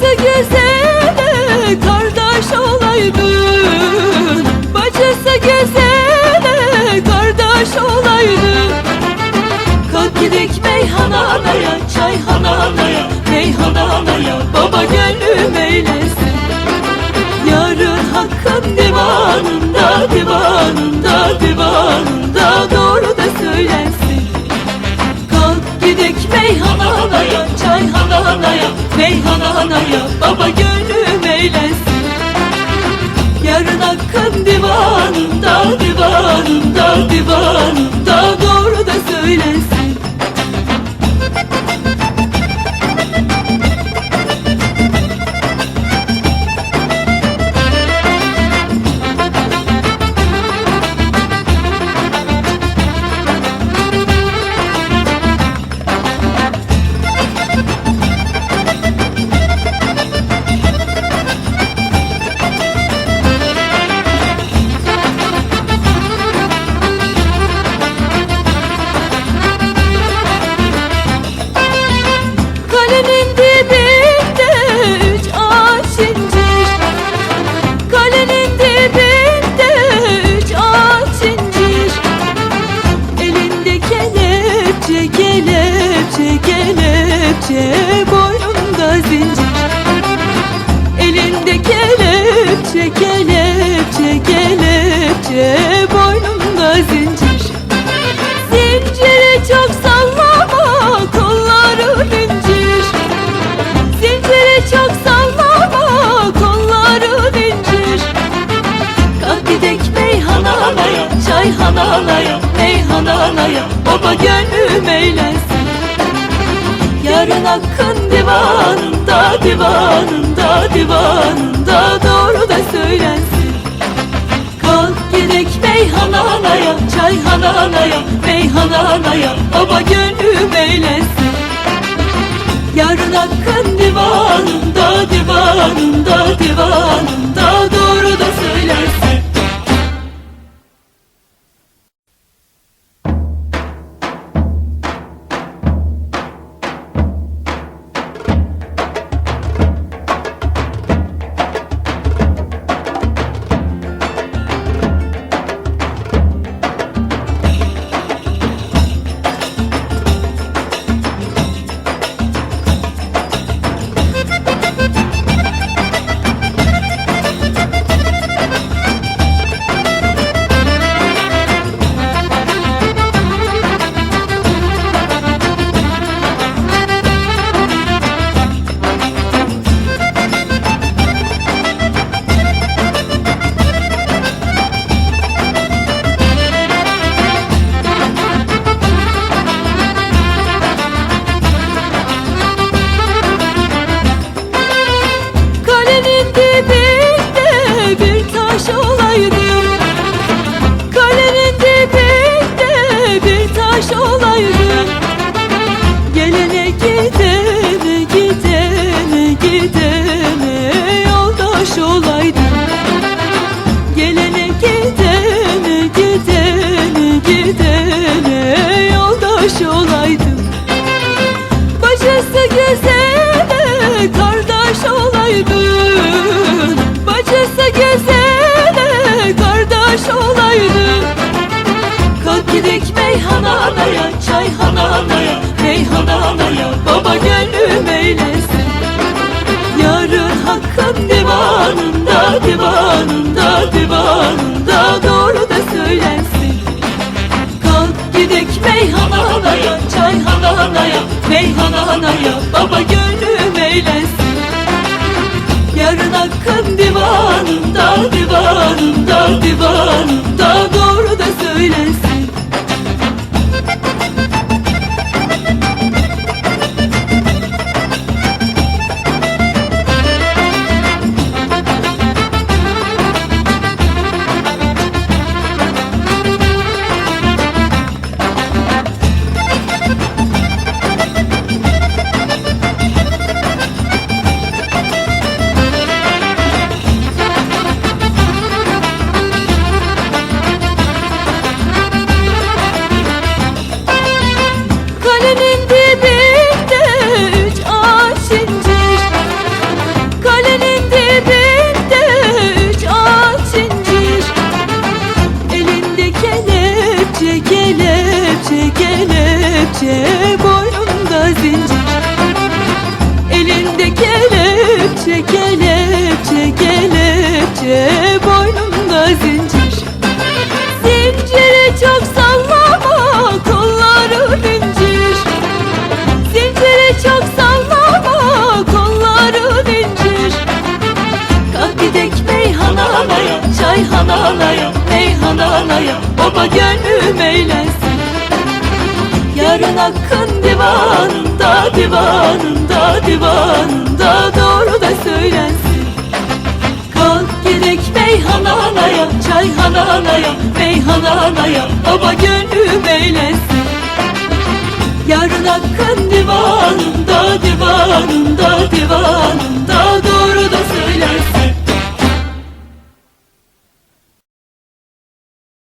Bacısı güzele kardeş olaydın. Bacısı güzele kardeş olaydın. Kalk gidek meyhananaya, çayhananaya, meyhananaya Baba gönlüm eylesin. Yarın hakkın divanında, divanında, divanında Doğru da söylensin çayhananaya, meyhananaya Baba gönlüm eylesin Yarın hakkın divanında, divanında, divanında Doğru çayhananaya, meyhananaya Baba gönlüm eylesin Yarın hakkın divanında, divanında, divanında Doğru da söylensin. Kalk gidek meyhananaya, çayhananaya, meyhananaya Baba gönlüm eylesin Yarın hakkın divanında, divanında, divanında Doğru da söylensin olaydın. Bacısı kardeş olaydın. Kalk gidek meyhananaya, çayhananaya, meyhananaya Baba gönlüm eylesin. Yarın hakkın divanında, divanında, divanında Doğru da söylensin. Kalk gidek meyhananaya, çayhananaya, meyhananaya Baba divanında, divanında, divanında Doğru da kelepçe boynunda zincir. Elinde kelepçe kelepçe kelepçe boynunda zincir. Zinciri çok sallama kolların incir. Zinciri çok sallama kolların incir. Kalk gidek meyhananaya çayhananaya Meyhananaya baba gönlüm eyle hakkın divanında Divanında divanında Doğru da söylensin. Kalk gidek Beyhan anaya Çayhan anaya Beyhan anaya Baba gönlüm eğlensin Yarın hakkın divanında Divanında divanında